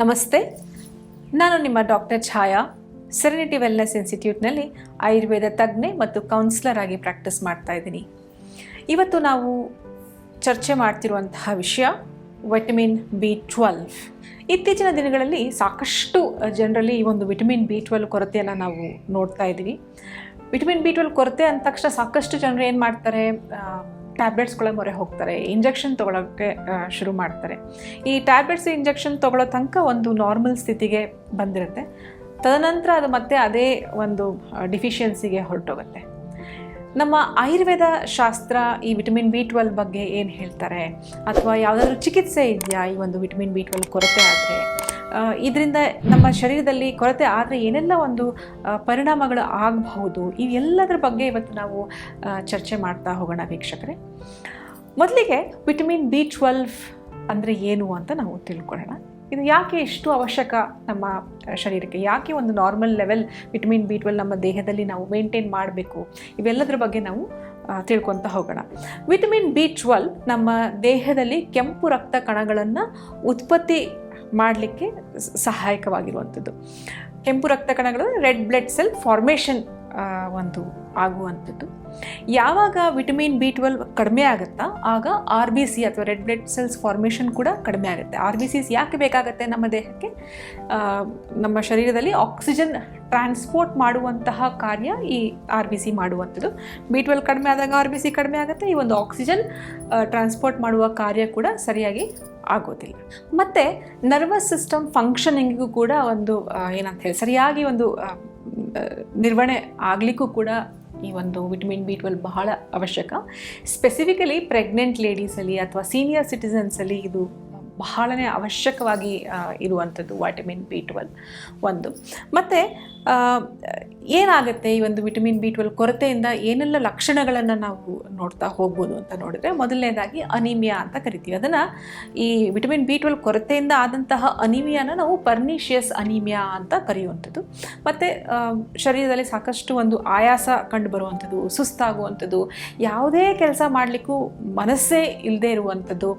ನಮಸ್ತೆ. ನಾನು ನಿಮ್ಮ ಡಾಕ್ಟರ್ ಛಾಯಾ. ಸೆರೆನಿಟಿ ವೆಲ್ನೆಸ್ ಇನ್ಸ್ಟಿಟ್ಯೂಟ್ನಲ್ಲಿ ಆಯುರ್ವೇದ ತಜ್ಞೆ ಮತ್ತು ಕೌನ್ಸಿಲರ್ ಆಗಿ ಪ್ರಾಕ್ಟೀಸ್ ಮಾಡ್ತಾ ಇದ್ದೀನಿ. ಇವತ್ತು ನಾವು ಚರ್ಚೆ ಮಾಡ್ತಿರುವಂತಹ ವಿಷಯ ವಿಟಮಿನ್ ಬಿ ಟ್ವೆಲ್ವ್ ಇತ್ತೀಚಿನ ದಿನಗಳಲ್ಲಿ ಸಾಕಷ್ಟು ಜನರಲ್ಲಿ ಈ ಒಂದು ವಿಟಮಿನ್ ಬಿ ಟ್ವೆಲ್ವ್ ಕೊರತೆಯನ್ನು ನಾವು ನೋಡ್ತಾ ಇದ್ದೀವಿ. ವಿಟಮಿನ್ ಬಿ ಟ್ವೆಲ್ವ್ ಕೊರತೆ ಅಂದ ತಕ್ಷಣ ಸಾಕಷ್ಟು ಜನರು ಏನು ಮಾಡ್ತಾರೆ? ಟ್ಯಾಬ್ಲೆಟ್ಸ್ಗಳ ಮೊರೆ ಹೋಗ್ತಾರೆ ಇಂಜೆಕ್ಷನ್ ತೊಗೊಳಕ್ಕೆ ಶುರು ಮಾಡ್ತಾರೆ. ಈ ಟ್ಯಾಬ್ಲೆಟ್ಸ್ ಇಂಜೆಕ್ಷನ್ ತೊಗೊಳ್ಳೋ ತನಕ ಒಂದು ನಾರ್ಮಲ್ ಸ್ಥಿತಿಗೆ ಬಂದಿರುತ್ತೆ. ತದನಂತರ ಅದು ಮತ್ತೆ ಅದೇ ಒಂದು ಡಿಫಿಷಿಯನ್ಸಿಗೆ ಹೊರಟೋಗುತ್ತೆ. ನಮ್ಮ ಆಯುರ್ವೇದ ಶಾಸ್ತ್ರ ಈ ವಿಟಮಿನ್ ಬಿ ಟ್ವೆಲ್ ಬಗ್ಗೆ ಏನು ಹೇಳ್ತಾರೆ? ಅಥವಾ ಯಾವುದಾದ್ರೂ ಚಿಕಿತ್ಸೆ ಇದೆಯಾ ಈ ಒಂದು ವಿಟಮಿನ್ ಬಿ ಟ್ವೆಲ್ ಕೊರತೆ ಆದರೆ? ಇದರಿಂದ ನಮ್ಮ ಶರೀರದಲ್ಲಿ ಕೊರತೆ ಆದರೆ ಏನೆಲ್ಲ ಒಂದು ಪರಿಣಾಮಗಳು ಆಗಬಹುದು, ಇವೆಲ್ಲದರ ಬಗ್ಗೆ ಇವತ್ತು ನಾವು ಚರ್ಚೆ ಮಾಡ್ತಾ ಹೋಗೋಣ ವೀಕ್ಷಕರೇ. ಮೊದಲಿಗೆ ವಿಟಮಿನ್ ಬಿ ಟ್ವೆಲ್ವ್ ಅಂದರೆ ಏನು ಅಂತ ನಾವು ತಿಳ್ಕೊಳ್ಳೋಣ. ಇದು ಯಾಕೆ ಇಷ್ಟು ಅವಶ್ಯಕ ನಮ್ಮ ಶರೀರಕ್ಕೆ? ಯಾಕೆ ಒಂದು normal level vitamin B twelve ನಮ್ಮ ದೇಹದಲ್ಲಿ ನಾವು ಮೇಂಟೈನ್ ಮಾಡಬೇಕು? ಇವೆಲ್ಲದರ ಬಗ್ಗೆ ನಾವು ತಿಳ್ಕೊತ ಹೋಗೋಣ. ವಿಟಮಿನ್ ಬಿ ಟ್ವೆಲ್ ನಮ್ಮ ದೇಹದಲ್ಲಿ ಕೆಂಪು ರಕ್ತ ಕಣಗಳನ್ನು ಉತ್ಪತ್ತಿ ಮಾಡಲಿಕ್ಕೆ ಸಹಾಯಕವಾಗಿರುವಂಥದ್ದು. ಕೆಂಪು ರಕ್ತ ಕಣಗಳು ರೆಡ್ ಬ್ಲಡ್ ಸೆಲ್ ಫಾರ್ಮೇಷನ್ ಒಂದು ಆಗುವಂಥದ್ದು. ಯಾವಾಗ ವಿಟಮಿನ್ ಬಿ ಟ್ವೆಲ್ವ್ ಕಡಿಮೆ ಆಗುತ್ತಾ, ಆಗ ಆರ್ ಬಿ ಸಿ ಅಥವಾ ರೆಡ್ ಬ್ಲಡ್ ಸೆಲ್ಸ್ ಫಾರ್ಮೇಷನ್ ಕೂಡ ಕಡಿಮೆ ಆಗುತ್ತೆ. ಆರ್ ಬಿ ಸಿಸ್ ಯಾಕೆ ಬೇಕಾಗುತ್ತೆ ನಮ್ಮ ದೇಹಕ್ಕೆ? ನಮ್ಮ ಶರೀರದಲ್ಲಿ ಆಕ್ಸಿಜನ್ ಟ್ರಾನ್ಸ್ಪೋರ್ಟ್ ಮಾಡುವಂತಹ ಕಾರ್ಯ ಈ ಆರ್ ಬಿ ಸಿ ಮಾಡುವಂಥದ್ದು. ಬಿ ಟ್ವೆಲ್ ಕಡಿಮೆ ಆದಾಗ ಆರ್ ಬಿ ಸಿ ಕಡಿಮೆ ಆಗುತ್ತೆ, ಈ ಒಂದು ಆಕ್ಸಿಜನ್ ಟ್ರಾನ್ಸ್ಪೋರ್ಟ್ ಮಾಡುವ ಕಾರ್ಯ ಕೂಡ ಸರಿಯಾಗಿ ಆಗೋದಿಲ್ಲ. ಮತ್ತು, ನರ್ವಸ್ ಸಿಸ್ಟಮ್ ಫಂಕ್ಷನಿಂಗಿಗೂ ಕೂಡ ಒಂದು ಏನಂತ ಹೇಳಿ, ಸರಿಯಾಗಿ ಒಂದು ನಿರ್ವಹಣೆ ಆಗಲಿಕ್ಕೂ ಕೂಡ ಈ ಒಂದು ವಿಟಮಿನ್ ಬಿ ಟ್ವೆಲ್ ಬಹಳ ಅವಶ್ಯಕ. ಸ್ಪೆಸಿಫಿಕಲಿ ಪ್ರೆಗ್ನೆಂಟ್ ಲೇಡೀಸಲ್ಲಿ ಅಥವಾ ಸೀನಿಯರ್ ಸಿಟಿಸನ್ಸಲ್ಲಿ ಇದು ಬಹಳನೇ ಅವಶ್ಯಕವಾಗಿ ಇರುವಂಥದ್ದು ವಿಟಮಿನ್ ಬಿ ಟ್ವೆಲ್ ಒಂದು. ಮತ್ತು ಏನಾಗುತ್ತೆ ಈ ಒಂದು ವಿಟಮಿನ್ ಬಿ ಟ್ವೆಲ್ ಕೊರತೆಯಿಂದ ಏನೆಲ್ಲ ಲಕ್ಷಣಗಳನ್ನು ನಾವು ನೋಡ್ತಾ ಹೋಗ್ಬೋದು ಅಂತ ನೋಡಿದ್ರೆ, ಮೊದಲನೇದಾಗಿ ಅನಿಮಿಯಾ ಅಂತ ಕರಿತೀವಿ. ಅದನ್ನು ಈ ವಿಟಮಿನ್ ಬಿ ಟ್ವೆಲ್ ಕೊರತೆಯಿಂದ ಆದಂತಹ ಅನಿಮಿಯಾನ ನಾವು ಪರ್ನಿಷಿಯಸ್ ಅನಿಮಿಯಾ ಅಂತ ಕರೆಯುವಂಥದ್ದು. ಮತ್ತು ಶರೀರದಲ್ಲಿ ಸಾಕಷ್ಟು ಒಂದು ಆಯಾಸ ಕಂಡು ಬರುವಂಥದ್ದು ಸುಸ್ತಾಗುವಂಥದ್ದು, ಯಾವುದೇ ಕೆಲಸ ಮಾಡಲಿಕ್ಕೂ ಮನಸ್ಸೇ ಇಲ್ಲದೆ ಇರುವಂಥದ್ದು,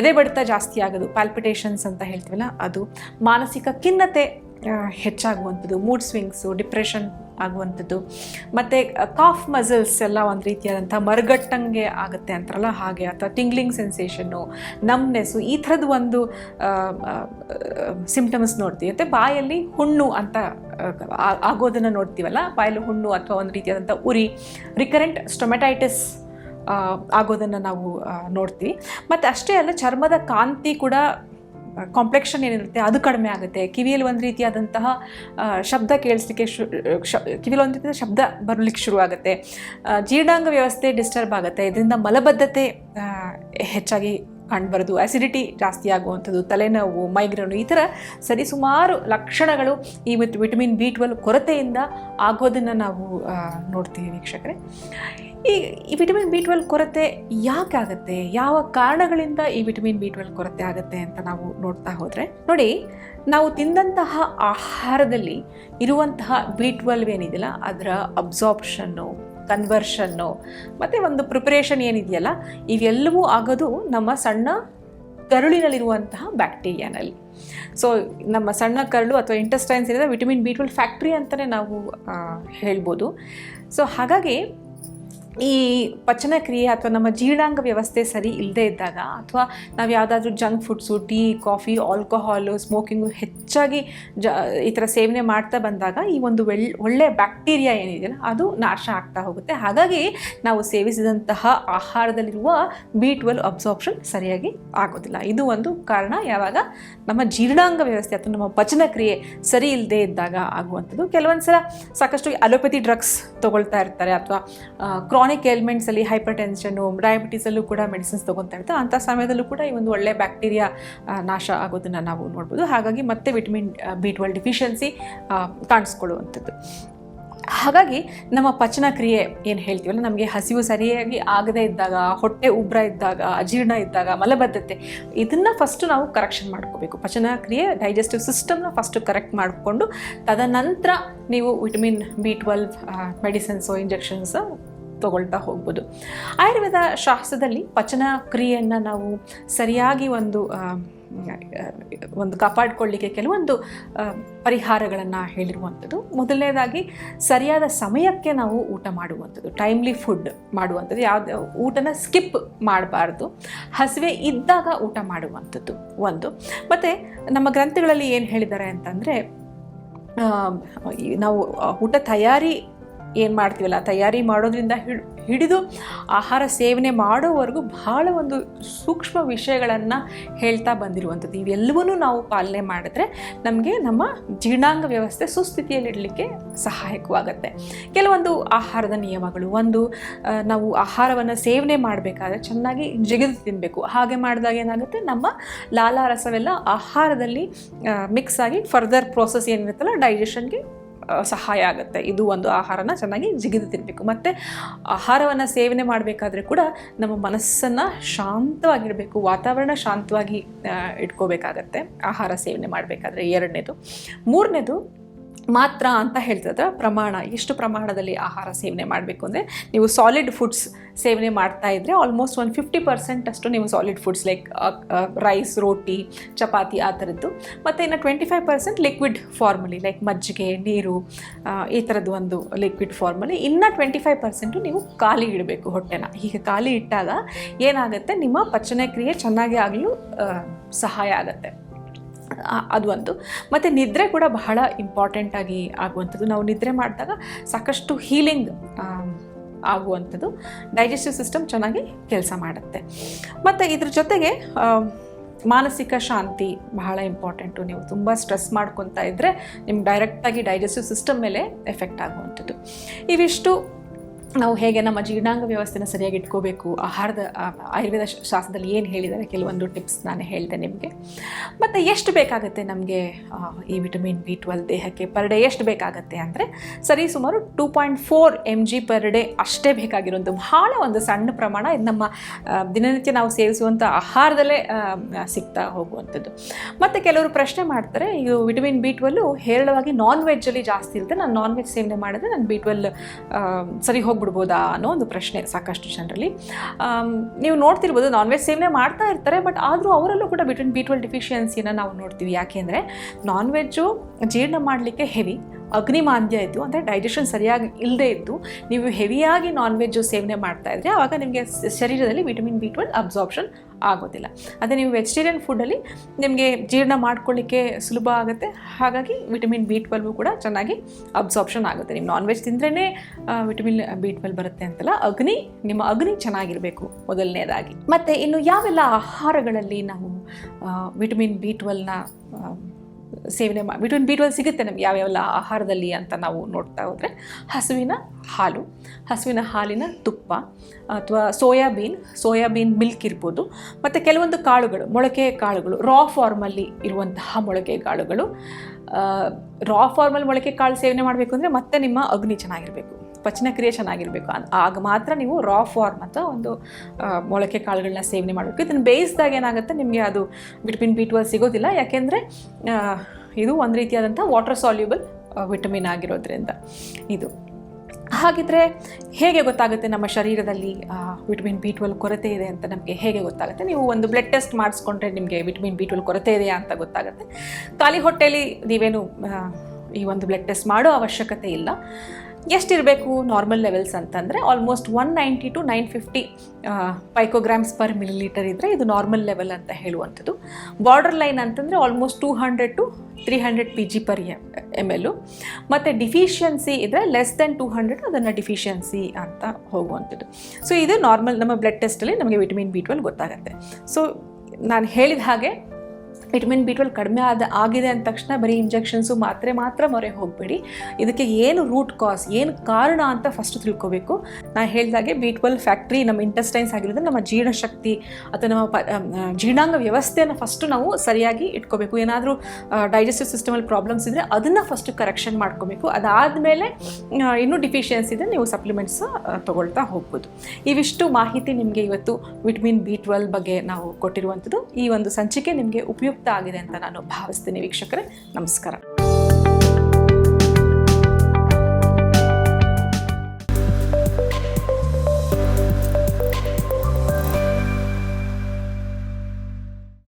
ಎದೆ ಬಡಿತ ಜಾಸ್ತಿ ಆಗೋದು ಪ್ಯಾಲ್ಪಿಟೇಷನ್ಸ್ ಅಂತ ಹೇಳ್ತೀವಲ್ಲ, ಅದು ಮಾನಸಿಕ ಖಿನ್ನತೆ ಹೆಚ್ಚಾಗುವಂಥದ್ದು ಮೂಡ್ ಸ್ವಿಂಗ್ಸು ಡಿಪ್ರೆಷನ್ ಆಗುವಂಥದ್ದು. ಮತ್ತು ಕಾಫ್ ಮಸಲ್ಸ್ ಎಲ್ಲ ಒಂದು ರೀತಿಯಾದಂಥ ಮರುಗಟ್ಟಂಗೆ ಆಗುತ್ತೆ ಅಂತಾರಲ್ಲ, ಹಾಗೆ. ಅಥವಾ ಟಿಂಗ್ಲಿಂಗ್ ಸೆನ್ಸೇಷನ್ನು ನಮ್ನೆಸ್ಸು ಈ ಥರದ್ದು ಒಂದು ಸಿಂಪ್ಟಮ್ಸ್ ನೋಡ್ತೀವಿ. ಮತ್ತು ಬಾಯಲ್ಲಿ ಹುಣ್ಣು ಅಂತ ಆಗೋದನ್ನು ನೋಡ್ತೀವಲ್ಲ, ಬಾಯಲ್ಲಿ ಹುಣ್ಣು ಅಥವಾ ಒಂದು ರೀತಿಯಾದಂಥ ಉರಿ ರಿಕರೆಂಟ್ ಸ್ಟೊಮೆಟೈಟಿಸ್ ಆಗೋದನ್ನು ನಾವು ನೋಡ್ತೀವಿ. ಮತ್ತು ಅಷ್ಟೇ ಅಲ್ಲ, ಚರ್ಮದ ಕಾಂತಿ ಕೂಡ ಕಾಂಪ್ಲೆಕ್ಷನ್ ಏನಿರುತ್ತೆ ಅದು ಕಡಿಮೆ ಆಗುತ್ತೆ. ಕಿವಿಯಲ್ಲಿ ಒಂದು ರೀತಿಯಾದಂತಹ ಶಬ್ದ ಕೇಳಿಸ್ಲಿಕ್ಕೆ ಶು ಕಿವಿಯಲ್ಲಿ ಒಂದು ರೀತಿಯ ಶಬ್ದ ಬರಲಿಕ್ಕೆ ಶುರುವಾಗುತ್ತೆ. ಜೀರ್ಣಾಂಗ ವ್ಯವಸ್ಥೆ ಡಿಸ್ಟರ್ಬ್ ಆಗುತ್ತೆ. ಇದರಿಂದ ಮಲಬದ್ಧತೆ ಹೆಚ್ಚಾಗಿ ಕಂಡುಬರೋದು ಆ್ಯಸಿಡಿಟಿ ಜಾಸ್ತಿ ಆಗುವಂಥದ್ದು, ತಲೆನೋವು ಮೈಗ್ರೇನು ಈ ಥರ ಸರಿಸುಮಾರು ಲಕ್ಷಣಗಳು ಈ ವಿತ್ ವಿಟಮಿನ್ ಬಿ ಟ್ವೆಲ್ ಕೊರತೆಯಿಂದ ಆಗೋದನ್ನು ನಾವು ನೋಡ್ತೀವಿ ವೀಕ್ಷಕರೇ. ಈ ಈ ವಿಟಮಿನ್ ಬಿ ಟ್ವೆಲ್ ಕೊರತೆ ಯಾಕೆ ಆಗುತ್ತೆ? ಯಾವ ಕಾರಣಗಳಿಂದ ಈ ವಿಟಮಿನ್ ಬಿ ಟ್ವೆಲ್ ಕೊರತೆ ಆಗುತ್ತೆ ಅಂತ ನಾವು ನೋಡ್ತಾ ಹೋದರೆ, ನೋಡಿ, ನಾವು ತಿಂದಂತಹ ಆಹಾರದಲ್ಲಿ ಇರುವಂತಹ ಬಿ ಟ್ವೆಲ್ವ್ ಏನಿದೆಯಲ್ಲ, ಅದರ ಅಬ್ಸಾರ್ಪ್ಷನ್ನು ಕನ್ವರ್ಷನ್ನು ಮತ್ತು ಒಂದು ಪ್ರಿಪ್ರೇಷನ್ ಏನಿದೆಯಲ್ಲ, ಇವೆಲ್ಲವೂ ಆಗೋದು ನಮ್ಮ ಸಣ್ಣ ಕರುಳಿನಲ್ಲಿರುವಂತಹ ಬ್ಯಾಕ್ಟೀರಿಯಾನಲ್ಲಿ ಸೊ ನಮ್ಮ ಸಣ್ಣ ಕರಳು ಅಥವಾ ಇಂಟೆಸ್ಟೈನ್ಸ್ ಏನಿದೆ ವಿಟಮಿನ್ ಬಿ ಟ್ವೆಲ್ ಫ್ಯಾಕ್ಟ್ರಿ ಅಂತಲೇ ನಾವು ಹೇಳ್ಬೋದು. ಸೊ ಹಾಗಾಗಿ ಈ ಪಚನ ಕ್ರಿಯೆ ಅಥವಾ ನಮ್ಮ ಜೀರ್ಣಾಂಗ ವ್ಯವಸ್ಥೆ ಸರಿ ಇಲ್ಲದೆ ಇದ್ದಾಗ ಅಥವಾ ನಾವು ಯಾವುದಾದ್ರೂ junk foods tea coffee alcohol smoking ಹೆಚ್ಚಾಗಿ ಜ, ಈ ಥರ ಸೇವನೆ ಮಾಡ್ತಾ ಬಂದಾಗ ಈ ಒಂದು ವೆಳ್ ಒಳ್ಳೆ ಬ್ಯಾಕ್ಟೀರಿಯಾ ಏನಿದೆಯಲ್ಲ ಅದು ನಾಶ ಆಗ್ತಾ ಹೋಗುತ್ತೆ. ಹಾಗಾಗಿ ನಾವು ಸೇವಿಸಿದಂತಹ ಆಹಾರದಲ್ಲಿರುವ ಬಿ ಟ್ವೆಲ್ ಅಬ್ಸಾರ್ಪ್ಷನ್ ಸರಿಯಾಗಿ ಆಗೋದಿಲ್ಲ. ಇದು ಒಂದು ಕಾರಣ. ಯಾವಾಗ ನಮ್ಮ ಜೀರ್ಣಾಂಗ ವ್ಯವಸ್ಥೆ ಅಥವಾ ನಮ್ಮ ಪಚನ ಕ್ರಿಯೆ ಸರಿ ಇಲ್ಲದೆ ಇದ್ದಾಗ ಆಗುವಂಥದ್ದು. ಕೆಲವೊಂದು ಸಲ ಸಾಕಷ್ಟು ಅಲೋಪತಿ ಡ್ರಗ್ಸ್ ತೊಗೊಳ್ತಾ ಇರ್ತಾರೆ ಅಥವಾ ಕ್ರಾನಿಕ್ ಏಲ್ಮೆಂಟ್ಸಲ್ಲಿ ಹೈಪರ್ ಟೆನ್ಷನ್ನು ಡಯಾಬಿಟೀಸಲ್ಲೂ ಕೂಡ ಮೆಡಿಸಿನ್ಸ್ ತೊಗೊತಾ ಇರ್ತಾ ಅಂಥ ಸಮಯದಲ್ಲೂ ಕೂಡ ಈ ಒಂದು ಒಳ್ಳೆ ಬ್ಯಾಕ್ಟೀರಿಯಾ ನಾಶ ಆಗೋದನ್ನು ನಾವು ನೋಡ್ಬೋದು. ಹಾಗಾಗಿ ಮತ್ತೆ ವಿಟಮಿನ್ ಬಿ ಟ್ವೆಲ್ ಡಿಫಿಷಿಯನ್ಸಿ ಕಾಣಿಸ್ಕೊಳ್ಳುವಂಥದ್ದು. ಹಾಗಾಗಿ ನಮ್ಮ ಪಚನ ಕ್ರಿಯೆ ಏನು ಹೇಳ್ತೀವಲ್ಲ, ನಮಗೆ ಹಸಿವು ಸರಿಯಾಗಿ ಆಗದೇ ಇದ್ದಾಗ, ಹೊಟ್ಟೆ ಉಬ್ರ ಇದ್ದಾಗ, ಅಜೀರ್ಣ ಇದ್ದಾಗ, ಮಲಬದ್ಧತೆ, ಇದನ್ನು ಫಸ್ಟು ನಾವು ಕರೆಕ್ಷನ್ ಮಾಡ್ಕೋಬೇಕು. ಪಚನ ಕ್ರಿಯೆ ಡೈಜೆಸ್ಟಿವ್ ಸಿಸ್ಟಮ್ನ ಫಸ್ಟು ಕರೆಕ್ಟ್ ಮಾಡಿಕೊಂಡು, ತದನಂತರ ನೀವು vitamin B twelve medicines injections ತಗೊಳ್ತಾ ಹೋಗ್ಬೋದು. ಆಯುರ್ವೇದ ಶಾಸ್ತ್ರದಲ್ಲಿ ಪಚನ ಕ್ರಿಯೆಯನ್ನು ನಾವು ಸರಿಯಾಗಿ ಒಂದು ಒಂದು ಕಾಪಾಡಿಕೊಳ್ಳಿಕ್ಕೆ ಕೆಲವೊಂದು ಪರಿಹಾರಗಳನ್ನು ಹೇಳಿರುವಂಥದ್ದು. ಮೊದಲನೇದಾಗಿ ಸರಿಯಾದ ಸಮಯಕ್ಕೆ ನಾವು ಊಟ ಮಾಡುವಂಥದ್ದು. ಟೈಮ್ಲಿ ಫುಡ್ ಮಾಡುವಂಥದ್ದು. ಯಾವುದು, ಊಟನ ಸ್ಕಿಪ್ ಮಾಡಬಾರ್ದು. ಹಸಿವೆ ಇದ್ದಾಗ ಊಟ ಮಾಡುವಂಥದ್ದು ಒಂದು. ಮತ್ತು ನಮ್ಮ ಗ್ರಂಥಗಳಲ್ಲಿ ಏನು ಹೇಳಿದ್ದಾರೆ ಅಂತಂದರೆ ನಾವು ಊಟ ತಯಾರಿ ಏನು ಮಾಡ್ತೀವಲ್ಲ? ತಯಾರಿ ಮಾಡೋದ್ರಿಂದ ಹಿಡ್, ಹಿಡಿದು ಆಹಾರ ಸೇವನೆ ಮಾಡೋವರೆಗೂ ಬಹಳ ಒಂದು ಸೂಕ್ಷ್ಮ ವಿಷಯಗಳನ್ನು ಹೇಳ್ತಾ ಬಂದಿರುವಂಥದ್ದು. ಇವೆಲ್ಲವನ್ನೂ ನಾವು ಪಾಲನೆ ಮಾಡಿದ್ರೆ ನಮಗೆ ನಮ್ಮ ಜೀರ್ಣಾಂಗ ವ್ಯವಸ್ಥೆ ಸುಸ್ಥಿತಿಯಲ್ಲಿಡಲಿಕ್ಕೆ ಸಹಾಯಕವಾಗುತ್ತೆ ಕೆಲವೊಂದು ಆಹಾರದ ನಿಯಮಗಳು, ಒಂದು ನಾವು ಆಹಾರವನ್ನು ಸೇವನೆ ಮಾಡಬೇಕಾದ್ರೆ ಚೆನ್ನಾಗಿ ಜಿಗಿದು ತಿನ್ನಬೇಕು ಹಾಗೆ ಮಾಡಿದಾಗ ಏನಾಗುತ್ತೆ? ನಮ್ಮ ಲಾಲಾರಸವೆಲ್ಲ ಆಹಾರದಲ್ಲಿ ಮಿಕ್ಸ್ ಆಗಿ ಫರ್ದರ್ ಪ್ರೋಸೆಸ್ ಏನಿರುತ್ತಲ್ಲ ಡೈಜೆಷನ್ಗೆ ಸಹಾಯ ಆಗುತ್ತೆ. ಇದು ಒಂದು ಆಹಾರನ ಚೆನ್ನಾಗಿ ಜಿಗಿದು ತಿನ್ನಬೇಕು ಮತ್ತು ಆಹಾರವನ್ನು ಸೇವನೆ ಮಾಡಬೇಕಾದ್ರೆ ಕೂಡ ನಮ್ಮ ಮನಸ್ಸನ್ನು ಶಾಂತವಾಗಿಡಬೇಕು ವಾತಾವರಣ ಶಾಂತವಾಗಿ ಇಟ್ಕೋಬೇಕಾಗತ್ತೆ. ಆಹಾರ ಸೇವನೆ ಮಾಡಬೇಕಾದ್ರೆ ಎರಡನೇದು. ಮೂರನೇದು ಮಾತ್ರ ಅಂತ ಹೇಳ್ತಿದ್ರೆ ಪ್ರಮಾಣ, ಎಷ್ಟು ಪ್ರಮಾಣದಲ್ಲಿ ಆಹಾರ ಸೇವನೆ ಮಾಡಬೇಕು ಅಂದರೆ ನೀವು ಸಾಲಿಡ್ ಫುಡ್ಸ್ ಸೇವನೆ ಮಾಡ್ತಾ ಇದ್ದರೆ ಆಲ್ಮೋಸ್ಟ್ ಒಂದು ಫಿಫ್ಟಿ ಪರ್ಸೆಂಟ್ ಅಷ್ಟು ನೀವು solid foods like rice roti chapati ಆ ಥರದ್ದು. ಮತ್ತು ಇನ್ನು twenty five percent liquid formally like ಮಜ್ಜಿಗೆ, ನೀರು ಈ ಥರದ್ದು ಒಂದು ಲಿಕ್ವಿಡ್ ಫಾರ್ಮಲಿ ಇನ್ನು ಟ್ವೆಂಟಿ ಫೈವ್ ಪರ್ಸೆಂಟು ನೀವು ಖಾಲಿ ಇಡಬೇಕು ಹೊಟ್ಟೆನ. ಹೀಗೆ ಖಾಲಿ ಇಟ್ಟಾಗ ಏನಾಗುತ್ತೆ? ನಿಮ್ಮ ಪಚನ ಕ್ರಿಯೆ ಚೆನ್ನಾಗಿ ಆಗಲು ಸಹಾಯ ಆಗುತ್ತೆ. ಅದು ಒಂದು. ಮತ್ತು ನಿದ್ರೆ ಕೂಡ ಬಹಳ ಇಂಪಾರ್ಟೆಂಟಾಗಿ ಆಗುವಂಥದ್ದು. ನಾವು ನಿದ್ರೆ ಮಾಡಿದಾಗ ಸಾಕಷ್ಟು ಹೀಲಿಂಗ್ ಆಗುವಂಥದ್ದು. ಡೈಜೆಸ್ಟಿವ್ ಸಿಸ್ಟಮ್ ಚೆನ್ನಾಗಿ ಕೆಲಸ ಮಾಡುತ್ತೆ. ಮತ್ತು ಇದ್ರ ಜೊತೆಗೆ ಮಾನಸಿಕ ಶಾಂತಿ ಬಹಳ ಇಂಪಾರ್ಟೆಂಟು ನೀವು ತುಂಬ ಸ್ಟ್ರೆಸ್ ಮಾಡ್ಕೊತಾ ಇದ್ದರೆ ನಿಮ್ಗೆ ಡೈರೆಕ್ಟಾಗಿ ಡೈಜೆಸ್ಟಿವ್ ಸಿಸ್ಟಮ್ ಮೇಲೆ ಎಫೆಕ್ಟ್ ಆಗುವಂಥದ್ದು. ಇವಿಷ್ಟು ನಾವು ಹೇಗೆ ನಮ್ಮ ಜೀರ್ಣಾಂಗ ವ್ಯವಸ್ಥೆನ ಸರಿಯಾಗಿ ಇಟ್ಕೋಬೇಕು, ಆಹಾರದ ಆಯುರ್ವೇದ ಶಾಸ್ತ್ರದಲ್ಲಿ ಏನು ಹೇಳಿದ್ದಾರೆ? ಕೆಲವೊಂದು ಟಿಪ್ಸ್ ನಾನು ಹೇಳಿದೆ ನಿಮಗೆ. ಮತ್ತು ಎಷ್ಟು ಬೇಕಾಗುತ್ತೆ ನಮಗೆ ಈ ವಿಟಮಿನ್ ಬಿ ಟ್ವೆಲ್ ದೇಹಕ್ಕೆ ಪರ್ ಡೇ ಎಷ್ಟು ಬೇಕಾಗುತ್ತೆ ಅಂದರೆ, ಸರಿ ಸುಮಾರು two point four M G per day ಅಷ್ಟೇ ಬೇಕಾಗಿರುವಂಥ ಬಹಳ ಒಂದು ಸಣ್ಣ ಪ್ರಮಾಣ ಇದು ನಮ್ಮ ದಿನನಿತ್ಯ ನಾವು ಸೇವಿಸುವಂಥ ಆಹಾರದಲ್ಲೇ ಸಿಗ್ತಾ ಹೋಗುವಂಥದ್ದು. ಮತ್ತು ಕೆಲವರು ಪ್ರಶ್ನೆ ಮಾಡ್ತಾರೆ ಇದು ವಿಟಮಿನ್ ಬಿ ಟ್ವೆಲ್ಲು ಹೇರಳವಾಗಿ ನಾನ್ ವೆಜ್ಜಲ್ಲಿ ಜಾಸ್ತಿ ಇರುತ್ತೆ. ನಾನು ನಾನ್ ವೆಜ್ ಸೇವನೆ ಮಾಡಿದ್ರೆ ನಾನು ಬಿ ಟ್ವೆಲ್ ಸರಿ ಹೋಗ್ಬಿಡ್ಬೋದಾ ಅನ್ನೋ ಒಂದು ಪ್ರಶ್ನೆ ಸಾಕಷ್ಟು ಜನರಲ್ಲಿ. ನೀವು ನೋಡ್ತಿರ್ಬೋದು ನಾನ್ ವೆಜ್ ಸೇವನೆ ಮಾಡ್ತಾ ಇರ್ತಾರೆ ಬಟ್ ಆದರೂ ಅವರಲ್ಲೂ ಕೂಡ ವಿಟಮಿನ್ ಬಿ ಟ್ವೆಲ್ ಡಿಫಿಷಿಯನ್ಸಿನ ನಾವು ನೋಡ್ತೀವಿ. ಯಾಕೆಂದರೆ ನಾನ್ ವೆಜ್ಜು ಜೀರ್ಣ ಮಾಡಲಿಕ್ಕೆ ಹೆವಿ ಅಗ್ನಿಮಾಂದ್ಯ ಇದ್ದು, ಅಂದರೆ ಡೈಜೆಷನ್ ಸರಿಯಾಗಿ ಇಲ್ಲದೆ ಇದ್ದು, ನೀವು ಹೆವಿಯಾಗಿ ನಾನ್ ವೆಜ್ಜು ಸೇವನೆ ಮಾಡ್ತಾ ಇದ್ದರೆ ಆವಾಗ ನಿಮಗೆ ಶರೀರದಲ್ಲಿ ವಿಟಮಿನ್ ಬಿ ಟ್ವೆಲ್ ಅಬ್ಸಾರ್ಪ್ಷನ್ ಆಗೋದಿಲ್ಲ. ಅದೇ ನೀವು ವೆಜಿಟೇರಿಯನ್ ಫುಡ್ಡಲ್ಲಿ ನಿಮಗೆ ಜೀರ್ಣ ಮಾಡ್ಕೊಳ್ಳಿಕ್ಕೆ ಸುಲಭ ಆಗುತ್ತೆ. ಹಾಗಾಗಿ ವಿಟಮಿನ್ ಬಿ ಟ್ವೆಲ್ವು ಕೂಡ ಚೆನ್ನಾಗಿ ಅಬ್ಸಾರ್ಪ್ಷನ್ ಆಗುತ್ತೆ. ನೀವು ನಾನ್ ವೆಜ್ ತಿಂದ್ರೇ ವಿಟಮಿನ್ ಬಿ ಟ್ವೆಲ್ ಬರುತ್ತೆ ಅಂತಲ್ಲ, ಅಗ್ನಿ, ನಿಮ್ಮ ಅಗ್ನಿ ಚೆನ್ನಾಗಿರಬೇಕು ಮೊದಲನೇದಾಗಿ. ಮತ್ತು ಇನ್ನು ಯಾವೆಲ್ಲ ಆಹಾರಗಳಲ್ಲಿ ನಾವು ವಿಟಮಿನ್ ಬಿ ಟ್ವೆಲ್ನ ಸೇವನೆ ಮಾ ವಿಟಮಿನ್ ಬಿ ಟ್ವೆಲ್ ಸಿಗುತ್ತೆ ನಮ್ಗೆ ಯಾವ್ಯಾವೆಲ್ಲ ಆಹಾರದಲ್ಲಿ ಅಂತ ನಾವು ನೋಡ್ತಾ ಹೋದರೆ ಹಸುವಿನ ಹಾಲು, ಹಸುವಿನ ಹಾಲಿನ ತುಪ್ಪ, ಅಥವಾ ಸೋಯಾಬೀನ್ ಸೋಯಾಬೀನ್ ಮಿಲ್ಕ್ ಇರ್ಬೋದು. ಮತ್ತು ಕೆಲವೊಂದು ಕಾಳುಗಳು, ಮೊಳಕೆ ಕಾಳುಗಳು ರಾ ಫಾರ್ಮಲ್ಲಿ ಇರುವಂತಹ ಮೊಳಕೆ ಕಾಳುಗಳು ರಾ ಫಾರ್ಮಲ್ ಮೊಳಕೆ ಕಾಳು ಸೇವನೆ ಮಾಡಬೇಕು ಅಂದರೆ ಮತ್ತೆ ನಿಮ್ಮ ಅಗ್ನಿ ಚೆನ್ನಾಗಿರಬೇಕು ಪಚನ ಕ್ರಿಯೆ ಚೆನ್ನಾಗಿರಬೇಕು ಆಗ ಮಾತ್ರ ನೀವು ರಾ ಫಾರ್ಮ್ ಅಥವಾ ಒಂದು ಮೊಳಕೆ ಕಾಳುಗಳನ್ನ ಸೇವನೆ ಮಾಡಬೇಕು. ಇದನ್ನು ಬೇಯಿಸಿದಾಗ ಏನಾಗುತ್ತೆ, ನಿಮಗೆ ಅದು ವಿಟಮಿನ್ ಬಿ ಟ್ವೆಲ್ ಸಿಗೋದಿಲ್ಲ. ಯಾಕೆಂದರೆ ಇದು ಒಂದು ರೀತಿಯಾದಂಥ ವಾಟರ್ ಸಾಲ್ಯೂಬಲ್ ವಿಟಮಿನ್ ಆಗಿರೋದ್ರಿಂದ ಇದು. ಹಾಗಿದ್ರೆ ಹೇಗೆ ಗೊತ್ತಾಗುತ್ತೆ ನಮ್ಮ ಶರೀರದಲ್ಲಿ ವಿಟಮಿನ್ ಬಿ ಟ್ವೆಲ್ ಕೊರತೆ ಇದೆ ಅಂತ ನಮಗೆ ಹೇಗೆ ಗೊತ್ತಾಗುತ್ತೆ? ನೀವು ಒಂದು ಬ್ಲಡ್ ಟೆಸ್ಟ್ ಮಾಡಿಸ್ಕೊಂಡ್ರೆ ನಿಮಗೆ ವಿಟಮಿನ್ ಬಿ ಟ್ವೆಲ್ ಕೊರತೆ ಇದೆಯಾ ಅಂತ ಗೊತ್ತಾಗುತ್ತೆ. ಖಾಲಿ ಹೊಟ್ಟೆಯಲ್ಲಿ ನೀವೇನು ಈ ಒಂದು ಬ್ಲಡ್ ಟೆಸ್ಟ್ ಮಾಡೋ ಅವಶ್ಯಕತೆ ಇಲ್ಲ. ಎಷ್ಟಿರಬೇಕು ನಾರ್ಮಲ್ ಲೆವೆಲ್ಸ್ ಅಂತಂದರೆ almost one ninety to nine fifty picograms per millilitre ಇದ್ದರೆ ಇದು ನಾರ್ಮಲ್ ಲೆವೆಲ್ ಅಂತ ಹೇಳುವಂಥದ್ದು. ಬಾರ್ಡರ್ ಲೈನ್ ಅಂತಂದರೆ almost two hundred to three hundred P G per M L ಮತ್ತು ಡಿಫಿಷಿಯನ್ಸಿ ಇದ್ದರೆ ಲೆಸ್ ದೆನ್ ಟೂ ಹಂಡ್ರೆಡ್ ಅದನ್ನು deficiency ಅಂತ ಹೋಗುವಂಥದ್ದು. ಸೊ ಇದು ನಾರ್ಮಲ್ ನಮ್ಮ ಬ್ಲಡ್ ಟೆಸ್ಟಲ್ಲಿ ನಮಗೆ ವಿಟಮಿನ್ ಬಿ ಟ್ವೆಲ್ ಗೊತ್ತಾಗುತ್ತೆ. ಸೊ ನಾನು ಹೇಳಿದ ಹಾಗೆ ವಿಟಮಿನ್ ಬಿ ಟ್ವೆಲ್ ಕಡಿಮೆ ಆದ, ಆಗಿದೆ ಅಂದ ತಕ್ಷಣ ಬರೀ ಇಂಜೆಕ್ಷನ್ಸು ಮಾತ್ರೆ, ಮಾತ್ರ ಮೊರೆ ಹೋಗಬೇಡಿ. ಇದಕ್ಕೆ ಏನು ರೂಟ್ ಕಾಸ್ ಏನು ಕಾರಣ ಅಂತ ಫಸ್ಟ್ ತಿಳ್ಕೊಬೇಕು. ನಾನು ಹೇಳಿದಾಗೆ ಬಿ ಟ್ವೆಲ್ ಫ್ಯಾಕ್ಟ್ರಿ ನಮ್ಮ ಇಂಟೆಸ್ಟೈನ್ಸ್ ಆಗಿರೋದ್ರೆ ನಮ್ಮ ಜೀರ್ಣಶಕ್ತಿ ಅಥವಾ ನಮ್ಮ ಪ ಜೀರ್ಣಾಂಗ ವ್ಯವಸ್ಥೆಯನ್ನು ಫಸ್ಟು ನಾವು ಸರಿಯಾಗಿ ಇಟ್ಕೋಬೇಕು. ಏನಾದರೂ ಡೈಜೆಸ್ಟಿವ್ ಸಿಸ್ಟಮಲ್ಲಿ ಪ್ರಾಬ್ಲಮ್ಸ್ ಇದ್ದರೆ ಅದನ್ನು ಫಸ್ಟ್ ಕರೆಕ್ಷನ್ ಮಾಡ್ಕೋಬೇಕು. ಅದಾದಮೇಲೆ ಇನ್ನೂ ಡಿಫಿಷಿಯನ್ಸಿ ಇದೆ ನೀವು ಸಪ್ಲಿಮೆಂಟ್ಸ್ ತೊಗೊಳ್ತಾ ಹೋಗ್ಬೋದು. ಇವಿಷ್ಟು ಮಾಹಿತಿ ನಿಮಗೆ ಇವತ್ತು ವಿಟಮಿನ್ ಬಿ ಟ್ವೆಲ್ ಬಗ್ಗೆ ನಾವು ಕೊಟ್ಟಿರುವಂಥದ್ದು ಈ ಒಂದು ಸಂಚಿಕೆ ನಿಮಗೆ ಉಪಯುಕ್ತ ಆಗಿದೆ ಅಂತ ನಾನು ಭಾವಿಸ್ತೀನಿ ವೀಕ್ಷಕರೇ. ನಮಸ್ಕಾರ.